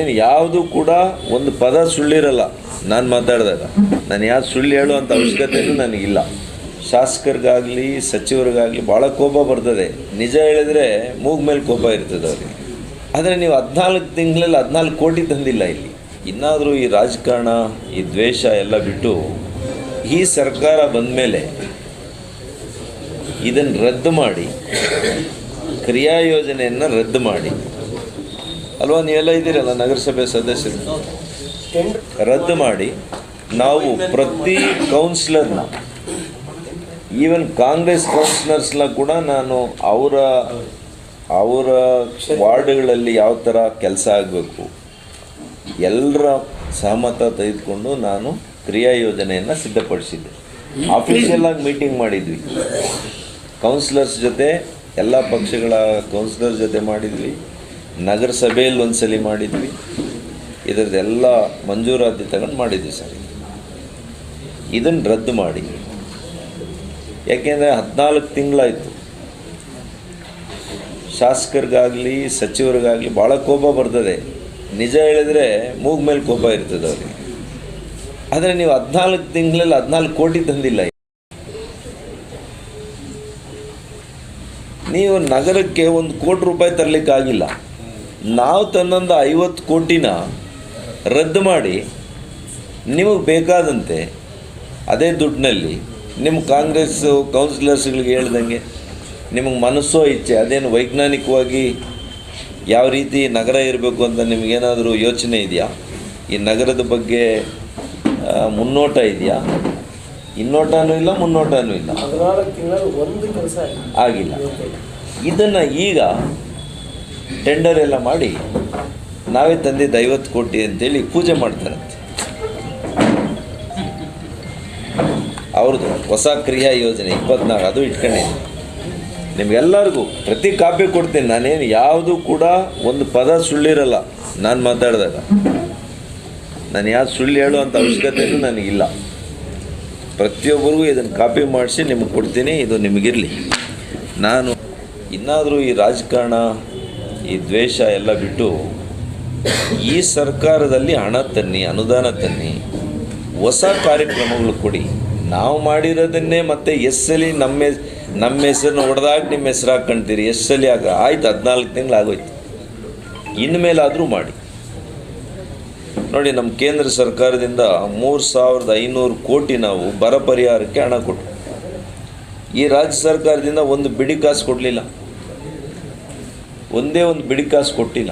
ಏನು ಯಾವುದು ಕೂಡ ಒಂದು ಪದ ಸುಳ್ಳಿರಲ್ಲ. ನಾನು ಮಾತಾಡಿದಾಗ. ನಾನು ಯಾವ್ದು ಸುಳ್ಳು ಹೇಳುವಂಥ ಅವಶ್ಯಕತೆಯೂ ನನಗಿಲ್ಲ ಶಾಸಕರಿಗಾಗಲಿ, ಸಚಿವರಿಗಾಗಲಿ ಭಾಳ ಕೋಪ ಬರ್ತದೆ. ನಿಜ ಹೇಳಿದ್ರೆ ಮೂಗ್ ಮೇಲೆ ಕೋಪ ಇರ್ತದೆ ಅವರಿಗೆ. ಆದರೆ ನೀವು ಹದಿನಾಲ್ಕು ತಿಂಗಳಲ್ಲಿ ಹದಿನಾಲ್ಕು ಕೋಟಿ ತಂದಿಲ್ಲ ಇಲ್ಲಿ. ಇನ್ನಾದರೂ ಈ ರಾಜಕಾರಣ, ಈ ದ್ವೇಷ ಎಲ್ಲ ಬಿಟ್ಟು ಈ ಸರ್ಕಾರ ಬಂದ ಮೇಲೆ ಇದನ್ನು ರದ್ದು ಮಾಡಿ, ಕ್ರಿಯಾ ಯೋಜನೆಯನ್ನು ರದ್ದು ಮಾಡಿ. ಅಲ್ವಾ ನೀವೆಲ್ಲ ಇದ್ದೀರಲ್ಲ ನಗರಸಭೆ ಸದಸ್ಯರು? ರದ್ದು ಮಾಡಿ ನಾವು ಪ್ರತಿ ಕೌನ್ಸಿಲರ್ನ ಈವನ್ ಕಾಂಗ್ರೆಸ್ ಕೌನ್ಸಿಲರ್ಸ್ನ ಕೂಡ ನಾನು ಅವರ ಅವರ ವಾರ್ಡ್ಗಳಲ್ಲಿ ಯಾವ ಥರ ಕೆಲಸ ಆಗಬೇಕು ಎಲ್ಲರ ಸಹಮತ ತೆಗೆದುಕೊಂಡು ನಾನು ಕ್ರಿಯಾ ಯೋಜನೆಯನ್ನು ಸಿದ್ಧಪಡಿಸಿದ್ದೆ. ಅಫಿಷಿಯಲ್ ಆಗಿ ಮೀಟಿಂಗ್ ಮಾಡಿದ್ವಿ. ಕೌನ್ಸಿಲರ್ಸ್ ಜೊತೆ ಎಲ್ಲ ಪಕ್ಷಗಳ ಕೌನ್ಸಿಲರ್ ಜೊತೆ ಮಾಡಿದ್ವಿ. ನಗರಸಭೆಯಲ್ಲಿ ಒಂದ್ಸಲಿ ಮಾಡಿದ್ವಿ. ಇದರದ್ದೆಲ್ಲ ಮಂಜೂರಾತಿ ತಗೊಂಡು ಮಾಡಿದ್ವಿ ಸರ್. ಇದನ್ನು ರದ್ದು ಮಾಡಿ. ಯಾಕೆಂದರೆ ಹದಿನಾಲ್ಕು ತಿಂಗಳಾಯಿತು. ಶಾಸಕರಿಗಾಗಲಿ, ಸಚಿವರಿಗಾಗಲಿ ಭಾಳ ಕೋಪ ಬರ್ತದೆ. ನಿಜ ಹೇಳಿದ್ರೆ ಮೂಗ್ ಮೇಲೆ ಕೋಪ ಇರ್ತದೆ ಅವ್ರಿಗೆ. ಆದರೆ ನೀವು ಹದಿನಾಲ್ಕು ತಿಂಗಳಲ್ಲಿ ಹದಿನಾಲ್ಕು ಕೋಟಿ ತಂದಿಲ್ಲ. ನೀವು ನಗರಕ್ಕೆ ಒಂದು ಕೋಟಿ ರೂಪಾಯಿ ತರಲಿಕ್ಕಾಗಿಲ್ಲ. ನಾವು ತನ್ನೊಂದು ಐವತ್ತು ಕೋಟಿನ ರದ್ದು ಮಾಡಿ ನಿಮಗೆ ಬೇಕಾದಂತೆ ಅದೇ ದುಡ್ಡಿನಲ್ಲಿ ನಿಮ್ಮ ಕಾಂಗ್ರೆಸ್ ಕೌನ್ಸಿಲರ್ಸ್ಗಳಿಗೆ ಹೇಳ್ದಂಗೆ ನಿಮಗೆ ಮನಸ್ಸೋ ಇಚ್ಛೆ ಅದೇನು ವೈಜ್ಞಾನಿಕವಾಗಿ ಯಾವ ರೀತಿ ನಗರ ಇರಬೇಕು ಅಂತ ನಿಮಗೇನಾದರೂ ಯೋಚನೆ ಇದೆಯಾ? ಈ ನಗರದ ಬಗ್ಗೆ ಮುನ್ನೋಟ ಇದೆಯಾ? ಇನ್ನೋಟನೂ ಇಲ್ಲ ಮುನ್ನೋಟನೂ ಇಲ್ಲ. ಆಗಿಲ್ಲ. ಇದನ್ನು ಈಗ ಟೆಂಡರ್ ಎಲ್ಲ ಮಾಡಿ ನಾವೇ ತಂದಿದ್ದು ಐವತ್ತು ಕೋಟಿ ಅಂತೇಳಿ ಪೂಜೆ ಮಾಡ್ತಾರಂತೆ. ಅವ್ರದ್ದು ಹೊಸ ಕ್ರಿಯಾ ಯೋಜನೆ ಇಪ್ಪತ್ನಾಲ್ಕು, ಅದು ಇಟ್ಕೊಂಡಿದ್ದೀನಿ. ನಿಮ್ಗೆಲ್ಲರಿಗೂ ಪ್ರತಿ ಕಾಪಿ ಕೊಡ್ತೀನಿ, ನಾನೇನು ಯಾವುದು ಕೂಡ ಒಂದು ಪದ ಸುಳ್ಳಿರಲ್ಲ ನಾನು ಮಾತಾಡಿದಾಗ. ನಾನು ಯಾವ್ದು ಸುಳ್ಳು ಹೇಳುವಂಥ ಅವಶ್ಯಕತೆಯೂ ನನಗಿಲ್ಲ. ಪ್ರತಿಯೊಬ್ಬರಿಗೂ ಇದನ್ನು ಕಾಪಿ ಮಾಡಿಸಿ ನಿಮಗೆ ಕೊಡ್ತೀನಿ, ಇದು ನಿಮಗಿರಲಿ. ನಾನು ಇನ್ನಾದರೂ ಈ ರಾಜಕಾರಣ ಈ ದ್ವೇಷ ಎಲ್ಲ ಬಿಟ್ಟು ಈ ಸರ್ಕಾರದಲ್ಲಿ ಹಣ ತನ್ನಿ, ಅನುದಾನ ತನ್ನಿ, ಹೊಸ ಕಾರ್ಯಕ್ರಮಗಳು ಕೊಡಿ. ನಾವು ಮಾಡಿರೋದನ್ನೇ ಮತ್ತೆ ಎಸ್ಸಲಿ ನಮ್ಮ ನಮ್ಮ ಹೆಸರನ್ನ ಹೊಡೆದಾಗ ನಿಮ್ಮ ಹೆಸರು ಹಾಕ್ಕೊಂತೀರಿ. ಎಸ್ಸಲಿ ಆಗ ಆಯ್ತು, ಹದಿನಾಲ್ಕು ತಿಂಗಳು ಆಗೋಯ್ತು. ಇನ್ಮೇಲಾದರೂ ಮಾಡಿ. ನೋಡಿ, ನಮ್ಮ ಕೇಂದ್ರ ಸರ್ಕಾರದಿಂದ ಮೂರು ಸಾವಿರದ ಐನೂರು ಕೋಟಿ ನಾವು ಬರ ಪರಿಹಾರಕ್ಕೆ ಹಣ ಕೊಟ್ಟು. ಈ ರಾಜ್ಯ ಸರ್ಕಾರದಿಂದ ಒಂದು ಬಿಡಿ ಕಾಸು ಕೊಡಲಿಲ್ಲ. ಒಂದೇ ಒಂದು ಬಿಡಿ ಕಾಸು ಕೊಟ್ಟಿಲ್ಲ.